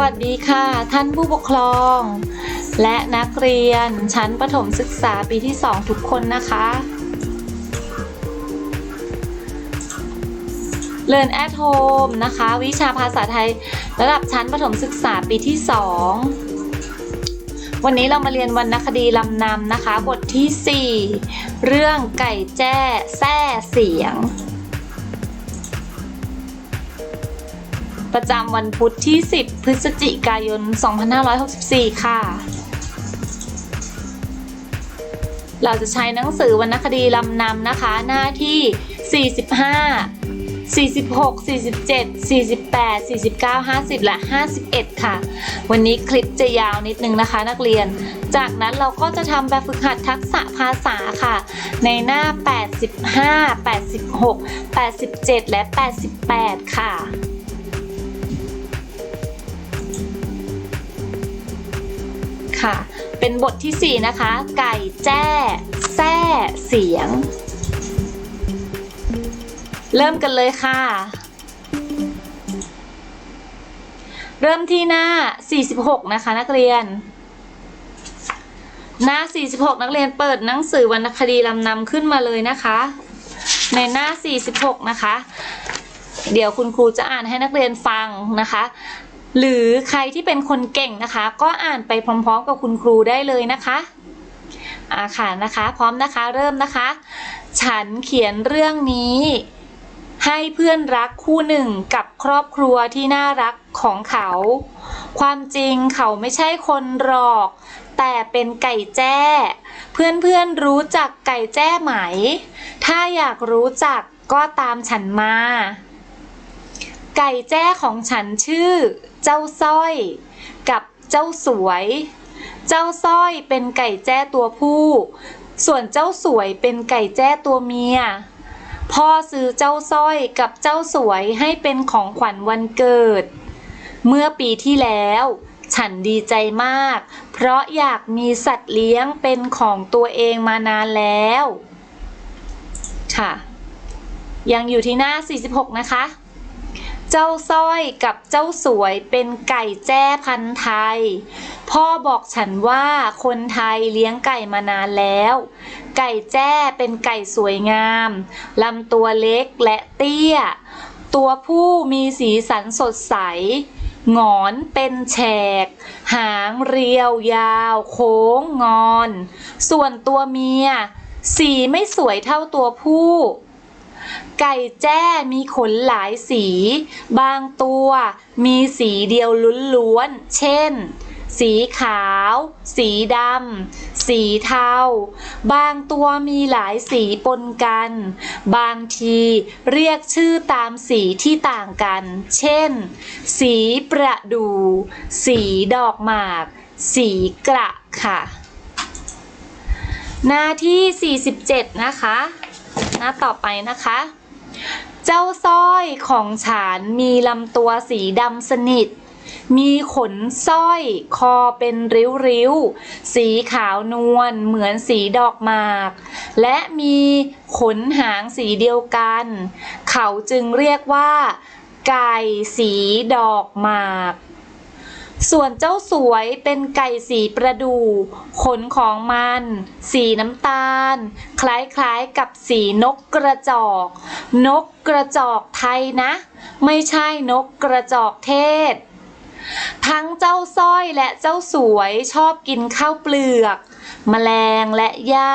วัสดีค่ะ ท่านผู้ปกครอง และนักเรียนชั้นประถมศึกษาปีที่ 2 ทุกคนนะคะ Learn at Home นะคะ วิชาภาษาไทยระดับชั้นประถมศึกษาปีที่ 2 วันนี้เรามาเรียนวรรณคดีลำนำนะคะ บทที่ 4 เรื่องไก่แจ้แซ่เสียง ประจำวันพุธที่ 10 พฤศจิกายน 2564 ค่ะ เราจะใช้หนังสือวรรณคดีลำนำนะคะ หน้าที่ 45 46 47 48 49 50 และ 51 ค่ะ วันนี้คลิปจะยาวนิดนึงนะคะนักเรียน จากนั้นเราก็จะทำแบบฝึกหัดทักษะภาษาค่ะ ในหน้า 85 86 87 และ 88 ค่ะ ค่ะ เป็นบทที่ 4 นะคะ ไก่แจ้แซ่เสียง เริ่มกันเลยค่ะ เริ่มที่หน้า 46 นะคะ นักเรียน หน้า 46 นักเรียนเปิดหนังสือวรรณคดีลำนำขึ้นมาเลยนะคะ ในหน้า 46 นะคะ เดี๋ยวคุณครูจะอ่านให้นักเรียนฟังนะคะ หรือใครที่เป็นคนเก่งนะคะ ก็อ่านไปพร้อมๆ กับคุณครูได้เลยนะคะอ่าค่ะนะคะ พร้อมนะคะเริ่มนะคะ ฉันเขียนเรื่องนี้ ให้เพื่อนรักคู่หนึ่งกับครอบครัวที่น่ารักของเขา ความจริงเขาไม่ใช่คนหรอก แต่เป็นไก่แจ้ เพื่อนๆรู้จักไก่แจ้ไหม ถ้าอยากรู้จักก็ตามฉันมา ไก่แจ้ของฉันชื่อ เจ้าสร้อย กับเจ้าสวย เจ้าสร้อยเป็นไก่แจ้ตัวผู้ ส่วนเจ้าสวยเป็นไก่แจ้ตัวเมีย พ่อซื้อเจ้าสร้อยกับเจ้าสวยให้เป็นของขวัญวันเกิด เมื่อปีที่แล้ว ฉันดีใจมาก เพราะอยากมีสัตว์เลี้ยงเป็นของตัวเองมานานแล้ว ค่ะ ยังอยู่ที่หน้า 46 นะคะ เจ้าสร้อยกับเจ้าสวยเป็นไก่แจ้พันธุ์ไทย พ่อบอกฉันว่าคนไทยเลี้ยงไก่มานานแล้ว ไก่แจ้เป็นไก่สวยงามลำตัวเล็กและเตี้ย ตัวผู้มีสีสันสดใสงอนเป็นแฉก หางเรียวยาว โค้งงอน ส่วนตัวเมีย สีไม่สวยเท่าตัวผู้ ไก่แจ้มีขนหลายสี บางตัวมีสีเดียวล้วนๆ เช่น สีขาว สีดำ สีเทา บางตัวมีหลายสีปนกัน บางทีเรียกชื่อตามสีที่ต่างกัน เช่น สีประดู สีดอกหมาก สีกระค่ะ หน้าที่ 47 นะคะ หน้าต่อไปนะคะ เจ้าสร้อยของฉันมีลำตัวสีดำสนิท มีขนสร้อยคอเป็นริ้วๆ สีขาวนวลเหมือนสีดอกหมาก และมีขนหางสีเดียวกัน เขาจึงเรียกว่า ไก่สีดอกหมาก ส่วนเจ้าสวยเป็นไก่สีประดู่ ขนของมัน สีน้ำตาล คล้ายๆกับสีนกกระจอก นกกระจอกไทยนะ ไม่ใช่นกกระจอกเทศ ทั้งเจ้าสร้อยและเจ้าสวยชอบกินข้าวเปลือกแมลงและหญ้า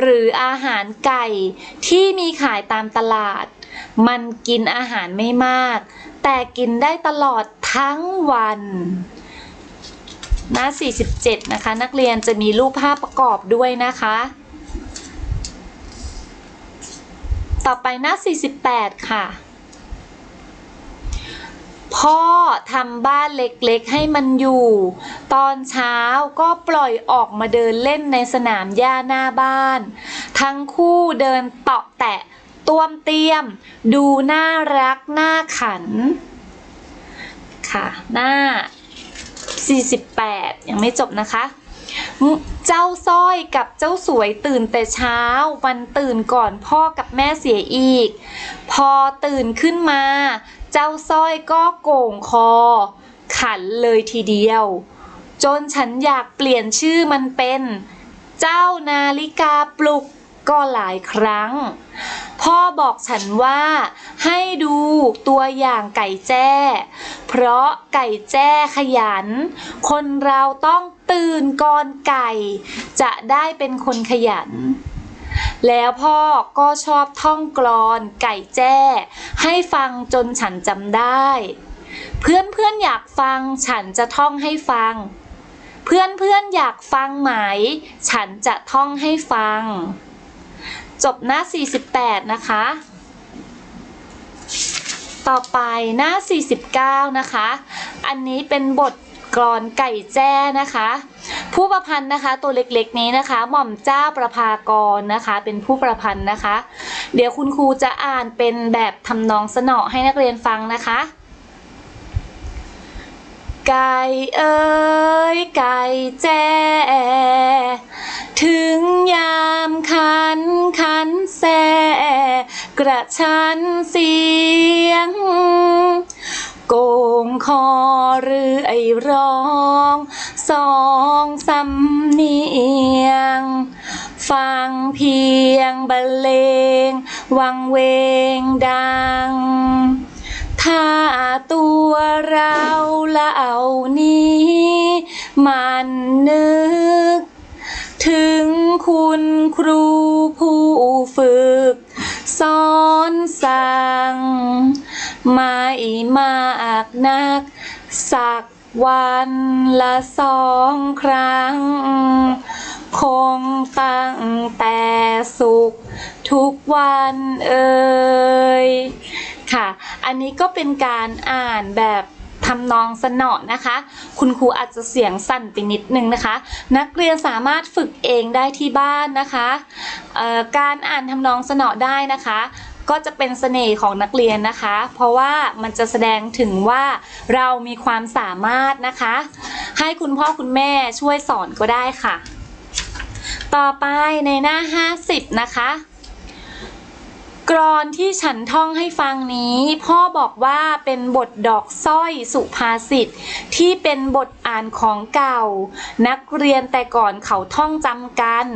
หรืออาหารไก่ที่มีขายตามตลาด มันกินอาหารไม่มาก แต่กินได้ตลอดทั้งวันหน้า 47 นะคะ นักเรียนจะมีรูปภาพประกอบด้วยนะคะ ต่อไปหน้า 48 ค่ะ พ่อทำบ้านเล็กๆให้มันอยู่ ตอนเช้าก็ปล่อยออกมาเดินเล่นในสนามหญ้าหน้าบ้าน ทั้งคู่เดินเตาะแตะ ต้วมเตี้ยม ดูน่ารักน่าขัน ค่ะหน้า 48 ยังไม่จบนะคะเจ้าสร้อยกับเจ้าสวยตื่นแต่เช้าวันตื่นก่อนพ่อกับแม่เสียอีก พอตื่นขึ้นมา เจ้าสร้อยก็โก่งคอ ขันเลยทีเดียว จนฉันอยากเปลี่ยนชื่อมันเป็น เจ้านาฬิกาปลุกก็หลายครั้ง พ่อบอกฉันว่า ให้ดูตัวอย่างไก่แจ้ เพราะไก่แจ้ขยัน คนเราต้องตื่นก่อนไก่ จะได้เป็นคนขยัน แล้วพ่อก็ชอบท่องกลอนไก่แจ้ ให้ฟังจนฉันจำได้ เพื่อนเพื่อนอยากฟังฉันจะท่องให้ฟัง เพื่อนเพื่อนอยากฟังไหม ฉันจะท่องให้ฟัง จบหน้า 48 นะคะ ต่อไปหน้า 49 นะคะ อันนี้เป็นบทกลอนไก่แจ้นะคะ ผู้ประพันธ์นะคะตัวเล็กๆนี้นะคะ หม่อมเจ้าประภากรนะคะ เป็นผู้ประพันธ์นะคะ เดี๋ยวคุณครูจะอ่านเป็นแบบทำนองสนอให้นักเรียนฟังนะคะ ไก่เอ้ยไก่แจ้ถึงยามคันคันแสกระชันเสียง โกงคอหรือไอร้องสองสำเนียง ฟังเพียงบรรเลง วังเวงดัง ถ้าตัวเราละเอานี้ มันนึก ถึงคุณครูผู้ฝึก สอนสั่ง ไม่มากนัก สักวันละสองครั้ง คงตั้งแต่สุข ทุกวันเอ่ย ค่ะ อันนี้ก็เป็นการอ่านแบบทำนองสนอนะคะ คุณครูอาจจะเสียงสั่นไปนิดนึงนะคะ นักเรียนสามารถฝึกเองได้ที่บ้านนะคะการอ่านทำนองสนอได้นะคะ ก็จะเป็นเสน่ห์ของนักเรียนนะคะ เพราะว่ามันจะแสดงถึงว่าเรามีความสามารถนะคะ ให้คุณพ่อคุณแม่ช่วยสอนก็ได้ค่ะ ต่อไปในหน้า 50 นะคะ กรอนที่ฉันท่องให้ฟังนี้ พ่อบอกว่าเป็นบทดอกสร้อยสุภาษิตที่เป็นบทอ่านของเก่า นักเรียนแต่ก่อนเขาท่องจำกัน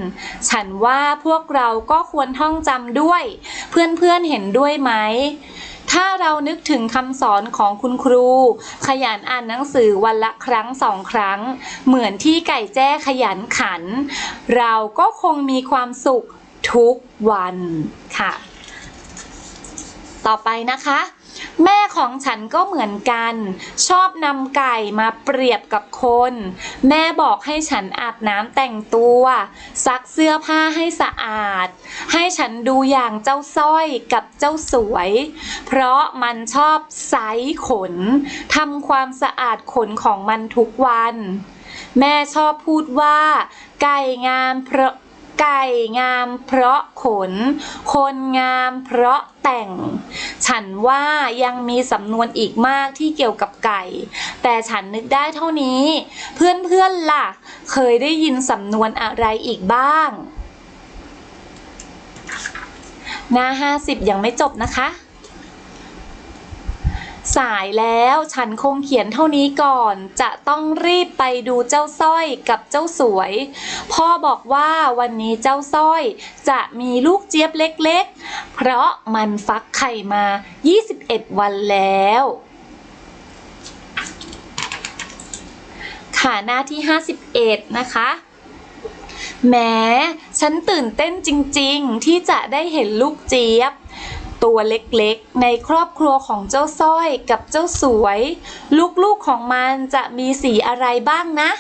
ฉันว่าพวกเราก็ควรท่องจำด้วย เพื่อนๆเห็นด้วยไหมถ้าเรานึกถึงคำสอนของคุณครู ขยันอ่านหนังสือวันละครั้งสองครั้ง เหมือนที่ไก่แจ้ขยันขัน เราก็คงมีความสุขทุกวันค่ะ ต่อไปนะคะ แม่ของฉันก็เหมือนกัน ชอบนำไก่มาเปรียบกับคน แม่บอกให้ฉันอาบน้ำแต่งตัว ซักเสื้อผ้าให้สะอาด ให้ฉันดูอย่างเจ้าสร้อยกับเจ้าสวย เพราะมันชอบไซขนทำความสะอาดขนของมันทุกวัน แม่ชอบพูดว่า ไก่งามเพราะ ไก่งามเพราะขน คนงามเพราะแต่ง ฉันว่ายังมีสำนวนอีกมากที่เกี่ยวกับไก่ แต่ฉันนึกได้เท่านี้ เพื่อนๆล่ะ เคยได้ยินสำนวนอะไรอีกบ้าง หน้า 50 ยังไม่จบนะคะ สายแล้วฉันคงเขียนเท่านี้ก่อน จะต้องรีบไปดูเจ้าสร้อยกับเจ้าสวย พ่อบอกว่าวันนี้เจ้าสร้อย จะมีลูกเจี๊ยบเล็กๆ เพราะมันฟักไข่มา 21 วันแล้ว ค่ะหน้าที่ 51 นะคะแหม้ฉันตื่นเต้นจริงๆ ที่จะได้เห็นลูกเจี๊ยบ ตัวเล็กๆ ในครอบครัวของเจ้าสร้อยกับเจ้าสวย ลูกๆของมันจะมีสีอะไรบ้างนะ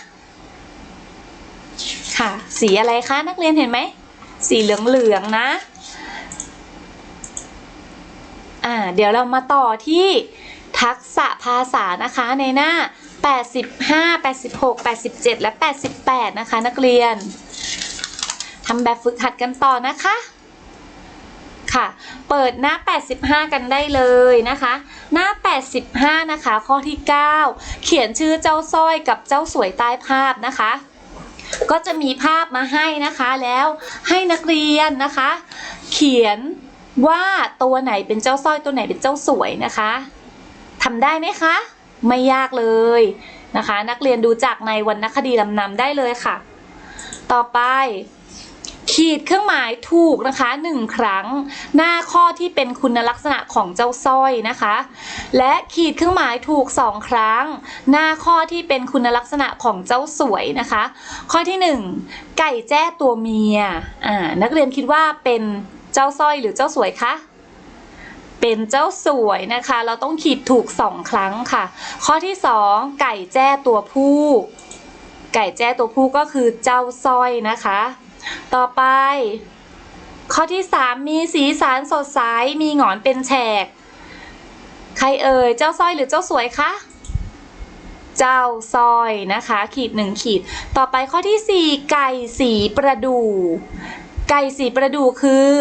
ค่ะ สีอะไรคะนักเรียนเห็นไหม สีเหลืองๆนะ อ่า เดี๋ยวเรามาต่อที่ทักษะภาษานะคะในหน้า 85 86 87 และ 88 นะคะ นักเรียนทำแบบฝึกหัดกันต่อนะคะ ค่ะ เปิดหน้า 85 กันได้เลยนะคะ หน้า 85 นะคะ ข้อที่ 9 เขียนชื่อเจ้าสร้อยกับเจ้าสวยใต้ภาพนะคะ ก็จะมีภาพมาให้นะคะแล้วให้นักเรียนนะคะ เขียนว่าตัวไหนเป็นเจ้าสร้อยตัวไหนเป็นเจ้าสวยนะคะทำได้ไหมคะ ไม่ยากเลยนะคะ นักเรียนดูจากในวรรณคดีลำนำได้เลยค่ะ ต่อไป ขีดเครื่องหมายถูกนะคะหนึ่งครั้ง หน้าข้อที่เป็นคุณลักษณะของเจ้าสร้อยนะคะ และขีดเครื่องหมายถูกสองครั้ง หน้าข้อที่เป็นคุณลักษณะของเจ้าสวยนะคะ ข้อที่หนึ่งไก่แจ้ตัวเมียอ่านักเรียนคิดว่าเป็นเจ้าสร้อยหรือเจ้าสวยคะเป็นเจ้าสวยนะคะ เราต้องขีดถูกสองครั้งค่ะ ข้อที่สองไก่แจ้ตัวผู้ ไก่แจ้ตัวผู้ก็คือเจ้าสร้อยนะคะ ต่อไป ข้อที่สามมีสีสันสดใส มีหงอนเป็นแฉก ใครเอ่ย เจ้าสร้อยหรือเจ้าสวยคะ เจ้าสร้อยนะคะ ขีดหนึ่งขีด ต่อไปข้อที่สี่ไก่สีประดู ไก่สีประดูคือ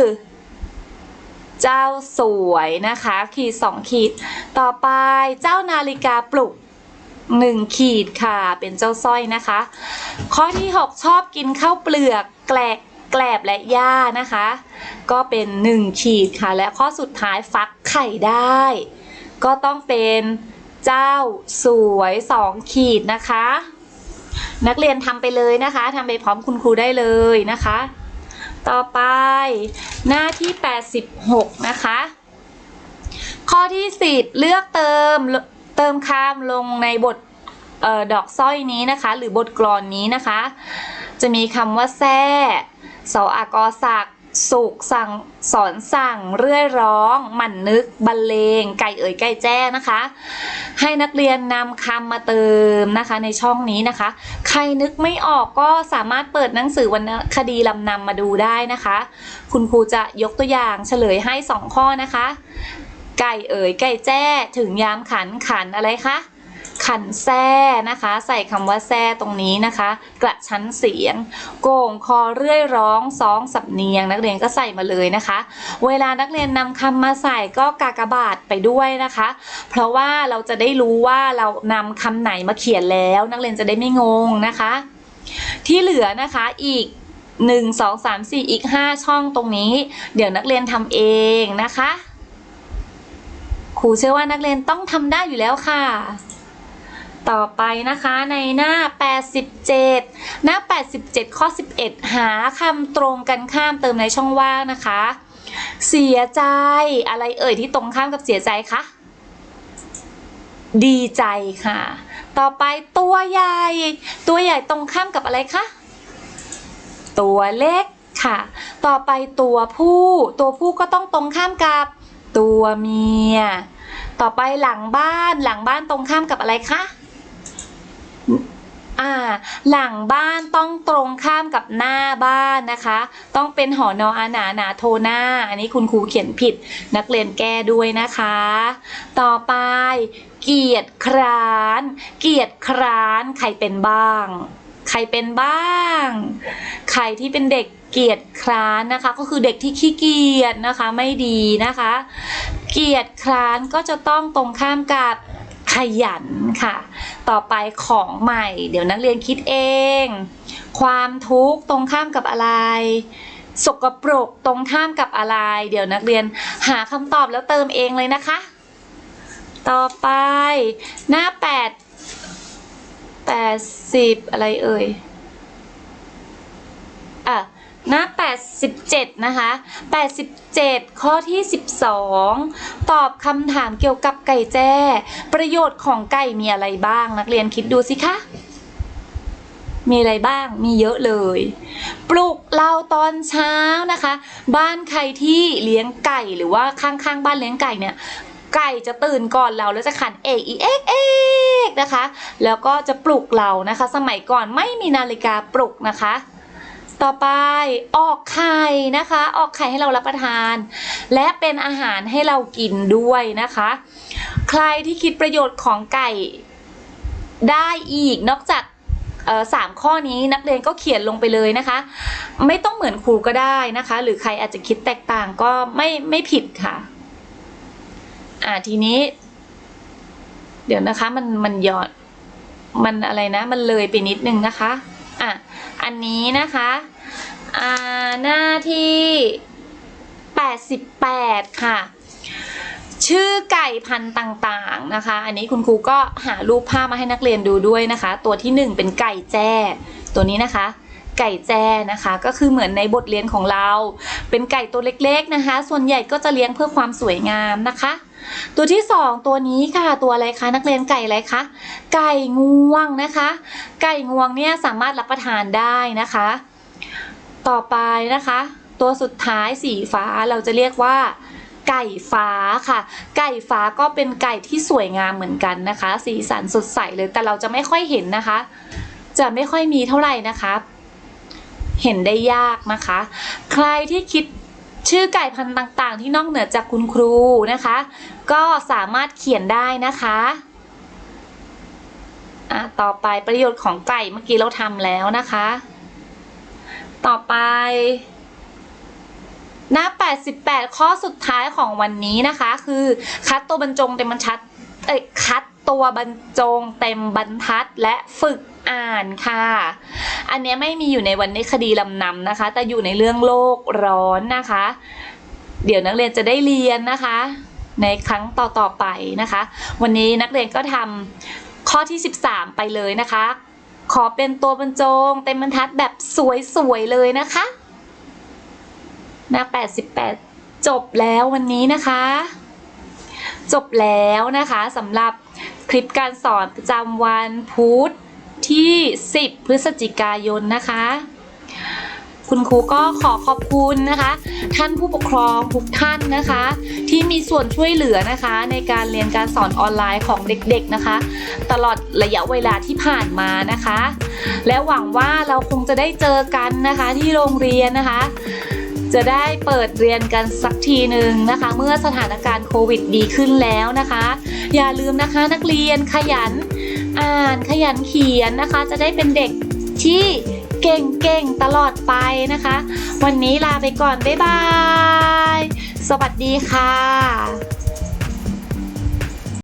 เจ้าสวยนะคะ ขีดสองขีด ต่อไปเจ้านาฬิกาปลุกหนึ่งขีดค่ะ เป็นเจ้าสร้อยนะคะ ข้อที่ 6 ชอบกินข้าวเปลือก แกลกแกลบและหญ้านะคะ ก็เป็น 1 ขีดค่ะ และข้อสุดท้ายฟักไข่ได้ ก็ต้องเป็นเจ้าสวย 2 ขีดนะคะ นักเรียนทำไปเลยนะคะทำไปพร้อมคุณครูได้เลยนะคะ ต่อไปหน้าที่ 86 นะคะ ข้อที่ 10 เลือกเติมเติมคำลงในบทออดอกสร้อยนี้นะคะ หรือบทกลอนนี้นะคะ จะมีคำว่าแซ่สออากอศักสุขสั่งสอนสั่ง เรื่อยร้องหมั่นนึกบรรเลง ไก่เอ๋ยไก่แจ้นะคะ ให้นักเรียนนำคำมาเติมนะคะในช่องนี้นะคะ ใครนึกไม่ออกก็สามารถเปิดหนังสือวรรณคดีลำนำมาดูได้นะคะ คุณครูจะยกตัวอย่างเฉลยให้สองข้อนะคะ ไก่เอ๋ยไก่แจ้ ถึงยามขันขันอะไรคะ ขันแซ่นะคะ ใส่คำว่าแซ่ตรงนี้นะคะ กระชั้นเสียง โก่งคอเรื่อยร้องซ้องสำเนียง นักเรียนก็ใส่มาเลยนะคะ เวลานักเรียนนำคำมาใส่ก็กากบาทไปด้วยนะคะ เพราะว่าเราจะได้รู้ว่าเรานำคำไหนมาเขียนแล้ว นักเรียนจะได้ไม่งงนะคะ ที่เหลือนะคะอีก1 2 3 4อีก5ช่องตรงนี้ เดี๋ยวนักเรียนทำเองนะคะครูเชื่อว่านักเรียนต้องทำได้อยู่แล้วค่ะ ต่อไปนะคะในหน้า 87 หน้า 87 ข้อ 11 หาคำตรงกันข้ามเติมในช่องว่างนะคะ เสียใจอะไรเอ่ยที่ตรงข้ามกับเสียใจคะดีใจค่ะ ต่อไปตัวใหญ่ ตัวใหญ่ตรงข้ามกับอะไรคะ ตัวเล็กค่ะ ต่อไปตัวผู้ ตัวผู้ก็ต้องตรงข้ามกับ ตัวเมีย ต่อไปหลังบ้าน หลังบ้านตรงข้ามกับอะไรคะ อ่าหลังบ้านต้องตรงข้ามกับหน้าบ้านนะคะ ต้องเป็นหอนออาหนาหนาโทหน้า อันนี้คุณครูเขียนผิดนักเรียนแก้ด้วยนะคะ ต่อไป เกียรติคร้าน เกียรติคร้านใครเป็นบ้าง ใครเป็นบ้าง ใครที่เป็นเด็กเกียรติคร้านนะคะ ก็คือเด็กที่ขี้เกียจนะคะไม่ดีนะคะ เกียรติคร้านก็จะต้องตรงข้ามกับ ยันค่ะ ต่อไปของใหม่ เดี๋ยวนักเรียนคิดเอง ความทุกข์ตรงข้ามกับอะไรสกปรกตรงข้ามกับอะไร เดี๋ยวนักเรียนหาคำตอบแล้วเติมเองเลยนะคะ ต่อไปหน้าแปดแปดสิบอะไรเอ่ยอะ หน้า 87 นะคะ 87 ข้อที่ 12 ตอบคำถามเกี่ยวกับไก่แจ้ ประโยชน์ของไก่มีอะไรบ้าง นักเรียนคิดดูสิคะ มีอะไรบ้าง มีเยอะเลย ปลุกเราตอนเช้านะคะ บ้านใครที่เลี้ยงไก่หรือว่าข้างๆ บ้านเลี้ยงไก่เนี่ย ไก่จะตื่นก่อนเราแล้วจะขันเอกอีเอกเอกนะคะ แล้วก็จะปลุกเรานะคะ สมัยก่อนไม่มีนาฬิกาปลุกนะคะ ต่อไปออกไข่นะคะ ออกไข่ให้เรารับประทาน และเป็นอาหารให้เรากินด้วยนะคะ ใครที่คิดประโยชน์ของไก่ได้อีกนอกจากสามข้อนี้นักเรียนก็เขียนลงไปเลยนะคะ ไม่ต้องเหมือนครูก็ได้นะคะ หรือใครอาจจะคิดแตกต่างก็ไม่ไม่ผิดค่ะ อ่าทีนี้ เดี๋ยวนะคะมันมันหยอดมันอะไรนะ มันเลยไปนิดนึงนะคะ อะ อันนี้นะคะอ่าหน้าที่ 88 ค่ะ ชื่อไก่พันธุ์ต่างๆนะคะ อันนี้คุณครูก็หารูปภาพมาให้นักเรียนดูด้วยนะคะ ตัวที่หนึ่งเป็นไก่แจ้ ตัวนี้นะคะ ไก่แจ้นะคะ ก็คือเหมือนในบทเรียนของเรา เป็นไก่ตัวเล็กๆนะคะ ส่วนใหญ่ก็จะเลี้ยงเพื่อความสวยงามนะคะ ตัวที่สองตัวนี้ค่ะตัวอะไรคะนักเรียนไก่อะไรคะไก่งวงนะคะ ไก่งวงเนี่ยสามารถรับประทานได้นะคะ ต่อไปนะคะ ตัวสุดท้ายสีฟ้าเราจะเรียกว่าไก่ฟ้าค่ะ ไก่ฟ้าก็เป็นไก่ที่สวยงามเหมือนกันนะคะ สีสันสดใสเลยแต่เราจะไม่ค่อยเห็นนะคะ จะไม่ค่อยมีเท่าไหร่นะคะ เห็นได้ยากนะคะ ใครที่คิดชื่อไก่พันธุ์ต่างๆ ที่นอกเหนือจากคุณครูนะคะ ก็สามารถเขียนได้นะคะอะต่อไปประโยชน์ของไก่เมื่อกี้เราทำแล้วนะคะ ต่อไป หน้า 88 ข้อสุดท้ายของวันนี้นะคะ คือคัดตัวบรรจงเต็มบรรทัดเอ้ยคัด ตัวบรรจงเต็มบรรทัดและฝึกอ่านค่ะ อันนี้ไม่มีอยู่ในวันนี้คดีลำนำนะคะ แต่อยู่ในเรื่องโลกร้อนนะคะ เดี๋ยวนักเรียนจะได้เรียนนะคะ ในครั้งต่อๆไปนะคะ วันนี้นักเรียนก็ทำข้อที่ 13 ไปเลยนะคะ ขอเป็นตัวบรรจงเต็มบรรทัดแบบสวยๆเลยนะคะ หน้า 88 จบแล้ววันนี้นะคะ จบแล้วนะคะสำหรับ คลิปการสอนประจำวันพุธที่ 10 พฤศจิกายนนะคะ คุณครูก็ขอขอบคุณนะคะ ท่านผู้ปกครองทุกท่านนะคะ ที่มีส่วนช่วยเหลือนะคะ ในการเรียนการสอนออนไลน์ของเด็กๆนะคะ ตลอดระยะเวลาที่ผ่านมานะคะ และหวังว่าเราคงจะได้เจอกันนะคะที่โรงเรียนนะคะ จะได้เปิดเรียนกันสักทีหนึ่งนะคะ เมื่อสถานการณ์โควิดดีขึ้นแล้วนะคะ อย่าลืมนะคะนักเรียนขยันอ่านขยันเขียนนะคะ จะได้เป็นเด็กที่เก่งๆตลอดไปนะคะ วันนี้ลาไปก่อน บ๊ายบาย สวัสดีค่ะ